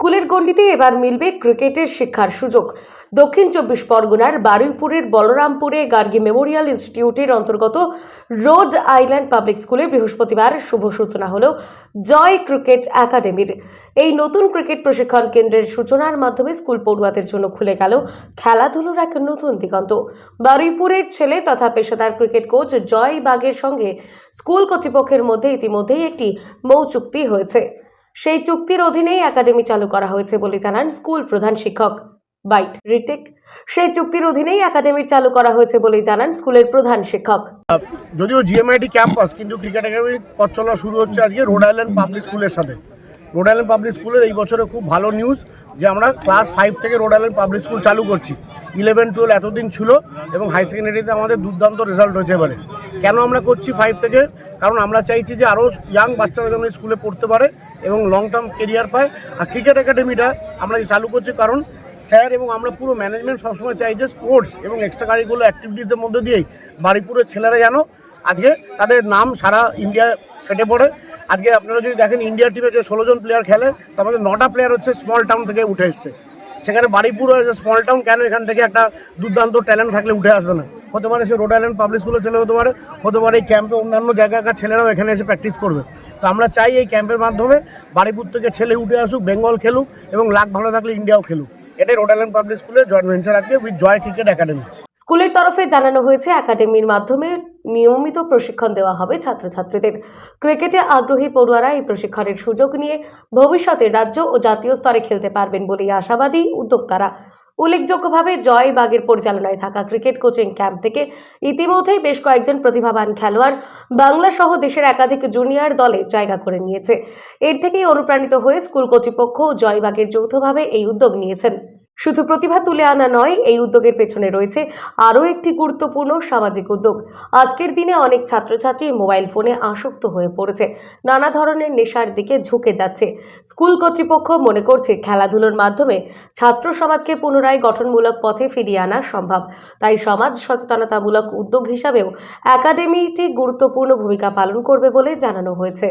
স্কুলের গণ্ডিতে এবার মিলবে ক্রিকেটের শিক্ষার সুযোগ। দক্ষিণ চব্বিশ পরগনার বারুইপুরের বলরামপুরে গার্গী মেমোরিয়াল ইনস্টিটিউটের অন্তর্গত রোড আইল্যান্ড পাবলিক স্কুলে বৃহস্পতিবার শুভ সূচনা হল জয় ক্রিকেট একাডেমির। এই নতুন ক্রিকেট প্রশিক্ষণ কেন্দ্রের সূচনার মাধ্যমে স্কুল পড়ুয়াদের জন্য খুলে গেল খেলাধুলোর এক নতুন দিগন্ত। বারুইপুরের ছেলে তথা পেশাদার ক্রিকেট কোচ জয় বাগের সঙ্গে স্কুল কর্তৃপক্ষের মধ্যে ইতিমধ্যেই একটি মৌ চুক্তি হয়েছে। সেই চুক্তির অধীনেই একাডেমি চালু করা হয়েছে বলে জানান স্কুল প্রধান শিক্ষক বাইট রিটেক। সেই চুক্তির অধীনেই একাডেমি চালু করা হয়েছে বলে জানান স্কুলের প্রধান শিক্ষক। যদিও জিএমআইটি ক্যাম্পাস, কিন্তু ক্রিকেট একাডেমির পথ চলা শুরু হচ্ছে আজকে রোড আইল্যান্ড পাবলিক স্কুলের সাথে। রোড আইল্যান্ড পাবলিক স্কুলের এই বছরে খুব ভালো নিউজ যে আমরা ক্লাস ফাইভ থেকে রোড আইল্যান্ড পাবলিক স্কুল চালু করছি। ইলেভেন টুয়েলভ এতদিন ছিল এবং হাই সেকেন্ডারিতে আমাদের দুর্দান্ত রেজাল্ট হয়েছে এবারে। কেন আমরা করছি ফাইভ থেকে? কারণ আমরা চাইছি যে আরও ইয়াং বাচ্চারা যেন স্কুলে পড়তে পারে এবং লং টার্ম কেরিয়ার পায়। আর ক্রিকেট একাডেমিটা আমরা চালু করছি, কারণ স্যার এবং আমরা পুরো ম্যানেজমেন্ট সবসময় চাই যে স্পোর্টস এবং এক্সট্রা কারিকুলার অ্যাক্টিভিটিসের মধ্যে দিয়েই বাড়িপুরের ছেলেরা যেন আজকে তাদের নাম সারা ইন্ডিয়া ফেটে পড়ে। আজকে আপনারা যদি দেখেন ইন্ডিয়া টিমে যে ষোলো জন প্লেয়ার খেলে, তার মধ্যে নটা প্লেয়ার হচ্ছে স্মল টাউন থেকে উঠে এসছে। সেখানে বাড়িপুর স্মল টাউন কেন এখান থেকে একটা দুর্দান্ত ট্যালেন্ট থাকলে উঠে আসবে না? হতে পারে সে রোড আইল্যান্ড পাবলিক স্কুলের ছেলে হতে পারে হতে পারে এই ক্যাম্পে অন্যান্য জায়গাকার ছেলেরাও এখানে এসে প্র্যাকটিস করবে। তো আমরা চাই এই ক্যাম্পের মাধ্যমে বাড়িপুর থেকে ছেলে উঠে আসুক বেঙ্গল খেলুক এবং লাখ ভালো থাকলে ইন্ডিয়াও খেলুক। এটাই রোড আইল্যান্ড পাবলিক স্কুলে জয়েন্ট ভেঞ্চার আজকে উইথ জয় ক্রিকেট একাডেমি স্কুলের তরফে জানানো হয়েছে একাডেমির মাধ্যমে নিয়মিত প্রশিক্ষণ দেওয়া হবে ছাত্রছাত্রীদের। ক্রিকেটে আগ্রহী পড়ুয়ারা এই প্রশিক্ষণের সুযোগ নিয়ে ভবিষ্যতে রাজ্য ও জাতীয় স্তরে খেলতে পারবেন বলেই আশাবাদী উদ্যোক্তারা। উল্লেখযোগ্যভাবে জয় বাগের পরিচালনায় থাকা ক্রিকেট কোচিং ক্যাম্প থেকে ইতিমধ্যেই বেশ কয়েকজন প্রতিভাবান খেলোয়াড় বাংলা সহ দেশের একাধিক জুনিয়র দলে জায়গা করে নিয়েছে। এর থেকেই অনুপ্রাণিত হয়ে স্কুল কর্তৃপক্ষ জয়বাগের যৌথভাবে এই উদ্যোগ নিয়েছেন। শুধু প্রতিভা তুলে আনা নয়, এই উদ্যোগের পেছনে রয়েছে আরও একটি গুরুত্বপূর্ণ সামাজিক উদ্যোগ। আজকের দিনে অনেক ছাত্রছাত্রী মোবাইল ফোনে আসক্ত হয়ে পড়েছে। নানা ধরনের নেশার দিকে ঝুঁকে যাচ্ছে। স্কুল কর্তৃপক্ষ মনে করছে খেলাধুলোর মাধ্যমে ছাত্র সমাজকে পুনরায় গঠনমূলক পথে ফিরিয়ে আনা সম্ভব। তাই সমাজ সচেতনতামূলক উদ্যোগ হিসাবেও একাডেমিটি গুরুত্বপূর্ণ ভূমিকা পালন করবে বলে জানানো হয়েছে।